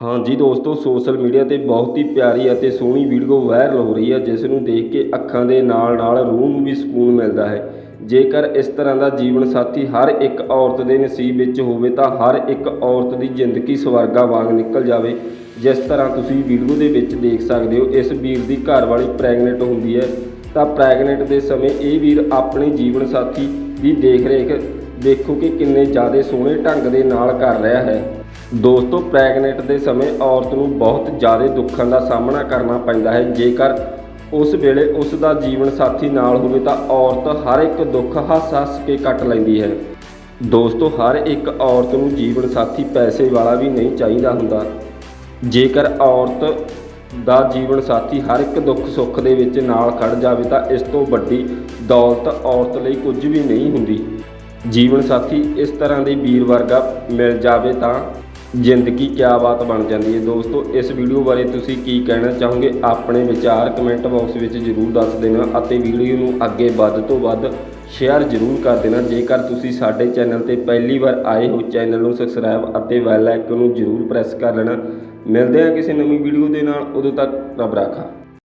ਹਾਂਜੀ ਦੋਸਤੋ, social media ਤੇ ਬਹੁਤ ਹੀ ਪਿਆਰੀ ਅਤੇ ਸੋਹਣੀ ਵੀਡੀਓ ਵਾਇਰਲ ਹੋ ਰਹੀ ਹੈ ਜਿਸ ਨੂੰ ਦੇਖ ਕੇ ਅੱਖਾਂ ਦੇ ਨਾਲ ਨਾਲ ਰੂਹ ਨੂੰ ਵੀ ਸਕੂਨ ਮਿਲਦਾ ਹੈ। ਜੇਕਰ ਇਸ ਤਰ੍ਹਾਂ ਦਾ ਜੀਵਨ ਸਾਥੀ ਹਰ ਇੱਕ ਔਰਤ ਦੇ ਨਸੀਬ ਵਿੱਚ ਹੋਵੇ, ਤਾਂ ਹਰ ਇੱਕ ਔਰਤ ਦੀ ਜ਼ਿੰਦਗੀ ਸਵਰਗਾ ਵਾਂਗ ਨਿਕਲ ਜਾਵੇ, ਜਿਸ ਤਰ੍ਹਾਂ ਤੁਸੀਂ ਵੀਡੀਓ ਦੇ ਵਿੱਚ ਦੇਖ ਸਕਦੇ ਹੋ। ਇਸ ਵੀਰ ਦੀ ਘਰਵਾਲੀ ਪ੍ਰੈਗਨੈਂਟ ਹੁੰਦੀ ਹੈ। ਤਾਂ ਪ੍ਰੈਗਨੈਂਟ ਦੇ ਸਮੇਂ ਇਹ ਵੀਰ ਆਪਣੇ ਜੀਵਨ ਸਾਥੀ ਦੀ ਦੇਖ ਰੇਖ ਦੇਖੋ ਕਿ ਕਿੰਨੇ ਜ਼ਿਆਦਾ ਸੋਹਣੇ ਢੰਗ ਦੇ ਨਾਲ ਕਰ ਰਿਹਾ ਹੈ। ਦੋਸਤੋ ਪ੍ਰੈਗਨੈਂਟ ਦੇ ਸਮੇਂ ਔਰਤ ਨੂੰ ਬਹੁਤ ਜ਼ਿਆਦਾ ਦੁੱਖਾਂ ਦਾ ਸਾਹਮਣਾ ਕਰਨਾ ਪੈਂਦਾ ਹੈ। ਜੇਕਰ ਉਸ ਵੇਲੇ ਉਸ ਦਾ ਜੀਵਨ ਸਾਥੀ ਨਾਲ ਹੋਵੇ ਤਾਂ ਔਰਤ ਹਰ ਇੱਕ ਦੁੱਖ, ਹੱਸ ਹੱਸ ਕੇ ਕੱਟ ਲੈਂਦੀ ਹੈ। ਦੋਸਤੋ, ਹਰ ਇੱਕ ਔਰਤ ਨੂੰ ਜੀਵਨ ਸਾਥੀ ਪੈਸੇ ਵਾਲਾ ਵੀ ਨਹੀਂ ਚਾਹੀਦਾ ਹੁੰਦਾ। ਜੇਕਰ ਔਰਤ ਦਾ ਜੀਵਨ ਸਾਥੀ ਹਰ ਇੱਕ ਦੁੱਖ, ਸੁੱਖ ਦੇ ਵਿੱਚ ਨਾਲ ਖੜ ਜਾਵੇ ਤਾਂ ਇਸ ਤੋਂ ਵੱਡੀ ਦੌਲਤ ਔਰਤ ਲਈ ਕੁਝ ਵੀ ਨਹੀਂ ਹੁੰਦੀ। ਜੀਵਨ ਸਾਥੀ, ਇਸ ਤਰ੍ਹਾਂ ਦੇ ਵੀਰ ਵਰਗਾ ਮਿਲ ਜਾਵੇ ਤਾਂ ਜ਼ਿੰਦਗੀ ਕਿਆ ਬਾਤ ਬਣ ਜਾਂਦੀ ਹੈ। ਦੋਸਤੋ, ਇਸ ਵੀਡੀਓ ਬਾਰੇ ਤੁਸੀਂ ਕੀ ਕਹਿਣਾ ਚਾਹੋਗੇ? ਆਪਣੇ ਵਿਚਾਰ ਕਮੈਂਟ ਬਾਕਸ ਵਿੱਚ ਜ਼ਰੂਰ ਦੱਸ ਦੇਣਾ ਅਤੇ ਵੀਡੀਓ ਨੂੰ ਅੱਗੇ ਵੱਧ ਤੋਂ ਵੱਧ ਸ਼ੇਅਰ ਜ਼ਰੂਰ ਕਰ ਦੇਣਾ। ਜੇਕਰ ਤੁਸੀਂ ਸਾਡੇ ਚੈਨਲ ਤੇ ਪਹਿਲੀ ਵਾਰ ਆਏ ਹੋ, ਚੈਨਲ ਨੂੰ ਸਬਸਕ੍ਰਾਈਬ ਅਤੇ ਬੈਲ ਆਈਕਨ ਨੂੰ ਜ਼ਰੂਰ ਪ੍ਰੈਸ ਕਰ ਲੈਣਾ। ਮਿਲਦੇ ਹਾਂ ਕਿਸੇ ਨਵੀਂ ਵੀਡੀਓ ਦੇ ਨਾਲ। ਉਦੋਂ ਤੱਕ ਰੱਬ ਰਾਖਾ।